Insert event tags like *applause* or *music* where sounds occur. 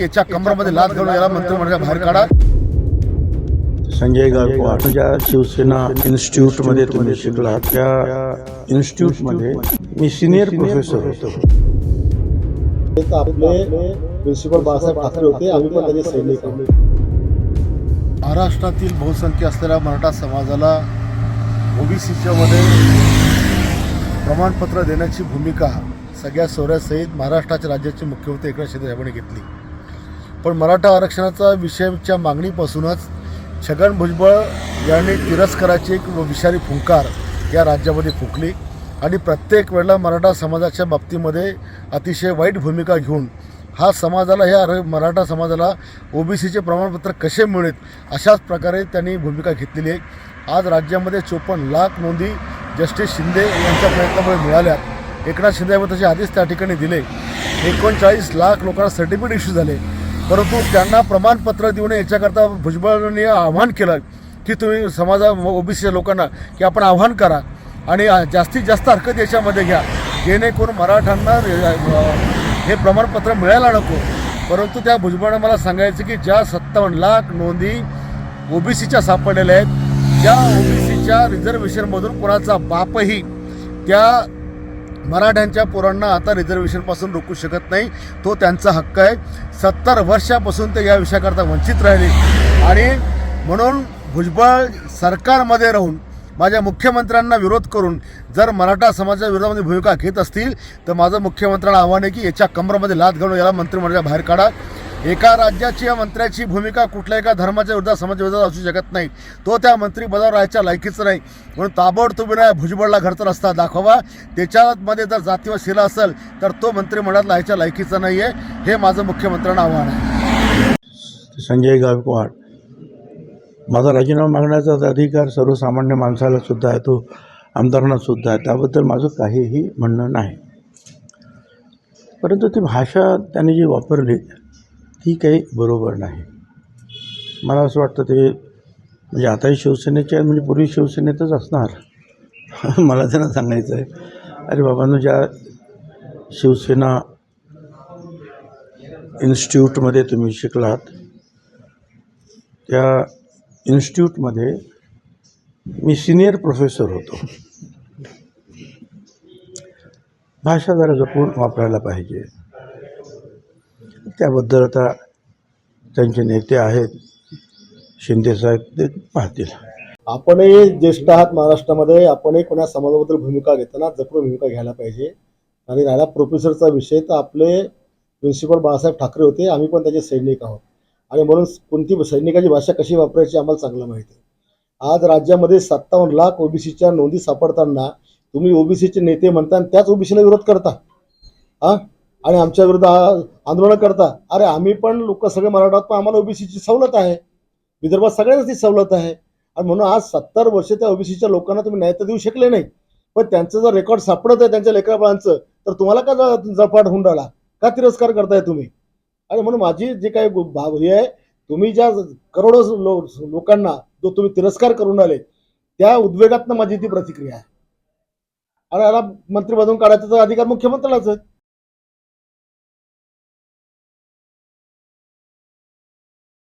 याच्या कमरामध्ये लाच घालून याला मंत्रिमंडळाच्या बाहेर काढा. संजय गायकवाड ज्या शिवसेना इन्स्टिट्यूटमध्ये तुम्ही शिकला त्या इन्स्टिट्यूटमध्ये मी सिनियर प्रोफेसर होतो. आपले प्रिन्सिपल बाळासाहेब ठाकरे होते आम्ही पण त्याचे सैनिक महाराष्ट्रातील बहुसंख्य असलेल्या मराठा समाजाला ओबीसीच्या मध्ये प्रमाणपत्र देण्याची भूमिका सगळ्या सोऱ्यासहित महाराष्ट्राच्या राज्याचे मुख्यमंत्री एकनाथ शिंदे साहेबांनी घेतली. पण मराठा आरक्षणाचा विषयाच्या मागणीपासूनच छगन भुजबळ यांनी तिरस्काराची एक विषारी फुंकार या राज्यामध्ये फुकली. आणि प्रत्येक वेळेला मराठा समाजाच्या बाबतीमध्ये अतिशय वाईट भूमिका घेऊन हा समाजाला ह्या आर- मराठा समाजाला ओबीसीचे प्रमाणपत्र कसे मिळेल अशाच प्रकारे त्यांनी भूमिका घेतलेली आहे. आज राज्यामध्ये चोपन्न लाख नोंदी जस्टिस शिंदे यांच्या प्रयत्नामुळे मिळाल्या. एकनाथ शिंदे तसे आधीच त्या ठिकाणी दिले. एकोणचाळीस लाख लोकांना सर्टिफिकेट इश्यू झाले. परंतु त्यांना प्रमाणपत्र देऊन याच्याकरता भुजबळांनी आव्हान केलं की तुम्ही समाजा ओबीसीच्या लोकांना की आपण आव्हान करा आणि जास्तीत जास्त हरकत याच्यामध्ये घ्या. जेणेकरून मराठ्यांना हे प्रमाणपत्र मिळायला नको. परंतु त्या भुजबळानं मला सांगायचं की ज्या सत्तावन्न लाख नोंदी ओबीसीच्या सापडलेल्या आहेत त्या ओबीसीच्या रिझर्वेशनमधून कोणाचा बापही त्या मराठ्यांच्या पोरांना आता रिझर्वेशनपासून रोखू शकत नाही. तो त्यांचा हक्क आहे. सत्तर वर्षापासून ते या विषयाकरता वंचित राहिले. आणि म्हणून भुजबळ सरकारमध्ये राहून माझ्या मुख्यमंत्र्यांना विरोध करून जर मराठा समाजाच्या विरोधामध्ये भूमिका घेत असतील तर माझं मुख्यमंत्र्यांना आव्हान आहे की याच्या कमरामध्ये लाद घालून याला मंत्रिमंडळाच्या बाहेर काढा. एका राज्याची या मंत्र्याची भूमिका कुठल्या एका धर्माच्या विरोधात समाजाच्या असू शकत नाही. तो त्या मंत्रिपदावर राहायच्या लायकीचं नाही. म्हणून ताबडतोबीनं भुजबळला घरचा रस्ता दाखवा त्याच्यामध्ये जर जातीवर शिला असेल तर तो मंत्रिमंडळात राहायच्या लायकीचा नाही आहे हे माझं मुख्यमंत्र्यांना आव्हान आहे. संजय गायकवाड. माझा राजीनामा मागण्याचा अधिकार सर्वसामान्य माणसाला सुद्धा आहे. तो आमदारांना सुद्धा आहे. त्याबद्दल माझं काहीही म्हणणं नाही. परंतु ती भाषा त्याने जी वापरली ती काही बरोबर नाही. मला असं वाटतं ते म्हणजे आताही शिवसेनेचे आहे म्हणजे पूर्वी शिवसेनेतच असणार. *laughs* मला त्यांना सांगायचं आहे अरे बाबांनो ज्या शिवसेना इन्स्टिट्यूटमध्ये तुम्ही शिकलात त्या इन्स्टिट्यूटमध्ये मी सिनियर प्रोफेसर होतो. भाषा जरा जपून वापरायला पाहिजे. त्याबद्दल आता त्यांचे नेते आहेत. शिंदेसाहेब ते पाहतील. आपणही ज्येष्ठ आहात महाराष्ट्रामध्ये. आपणही कोणा समाजाबद्दल भूमिका घेताना जपून भूमिका घ्यायला पाहिजे. आणि राहिला प्रोफेसरचा विषय तर आपले प्रिन्सिपल बाळासाहेब ठाकरे होते. आम्ही पण त्याचे सैनिक आहोत. आणि म्हणून कोणती सैनिकाची भाषा कशी वापरायची आम्हाला चांगलं माहिती आहे. आज राज्यामध्ये सत्तावन्न लाख ओबीसीच्या नोंदी सापडताना तुम्ही ओबीसीचे नेते म्हणता आणि त्याच ओबीसीला विरोध करता. हा? आणि आमच्या विरुद्ध आंदोलन आंदोलनं करता. अरे आम्ही पण लोक सगळे मराठा आहोत पण आम्हाला ओबीसीची सवलत आहे. विदर्भात सगळ्यांना ती सवलत आहे. आणि म्हणून आज सत्तर वर्ष त्या ओबीसीच्या लोकांना तुम्ही न्याय तर देऊ शकले नाही. पण त्यांचं जर रेकॉर्ड सापडत आहे त्यांच्या लेकराबाळांचं तर तुम्हाला का जळपाट होऊन राहिला? का तिरस्कार करताय तुम्ही? आणि म्हणून माझी जे काही भाव हे आहे तुम्ही ज्या करोडो लो लोकांना जो तुम्ही तिरस्कार करून आले त्या उद्वेगातनं माझी ती प्रतिक्रिया आहे. आणि याला मंत्री बदलून काढायचा तर अधिकार मुख्यमंत्र्यालाच आहे.